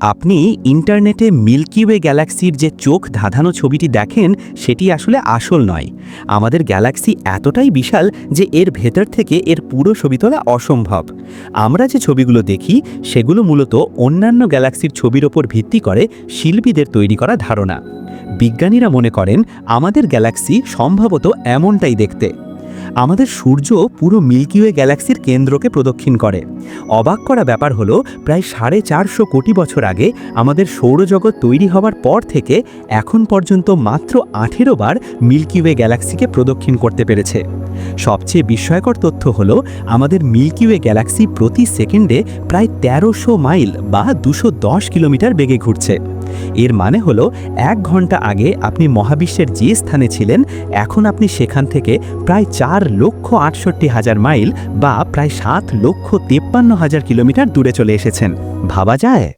আপনি ইন্টারনেটে milky way গ্যালাক্সির যে চোখ ধাঁধানো ছবিটি দেখেন, সেটি আসলে আসল নয়। আমাদের গ্যালাক্সি এতটাই বিশাল যে এর ভেতর থেকে এর পুরো ছবি তোলা অসম্ভব। আমরা যে ছবিগুলো দেখি, সেগুলো মূলত অন্যান্য গ্যালাক্সির ছবির ওপর ভিত্তি করে শিল্পীদের তৈরি করা ধারণা। বিজ্ঞানীরা মনে করেন, আমাদের গ্যালাক্সি সম্ভবত এমনটাই দেখতে। আমাদের সূর্য পুরো মিল্কিওয়ে গ্যালাক্সির কেন্দ্রকে প্রদক্ষিণ করে। অবাক করা ব্যাপার হলো, প্রায় সাড়ে চারশো কোটি বছর আগে আমাদের সৌরজগৎ তৈরি হওয়ার পর থেকে এখন পর্যন্ত মাত্র আঠেরো বার মিল্কিওয়ে গ্যালাক্সিকে প্রদক্ষিণ করতে পেরেছে। সবচেয়ে বিস্ময়কর তথ্য হলো, আমাদের মিল্কিওয়ে গ্যালাক্সি প্রতি সেকেন্ডে প্রায় তেরোশো মাইল বা দুশো দশ কিলোমিটার বেগে ঘুরছে। এর মানে হলো, এক ঘণ্টা আগে আপনি মহাবিশ্বের যে স্থানে ছিলেন, এখন আপনি সেখান থেকে প্রায় চার লক্ষ আটষট্টি হাজার মাইল বা প্রায় সাত লক্ষ তেপ্পান্ন হাজার কিলোমিটার দূরে চলে এসেছেন। ভাবা যায়?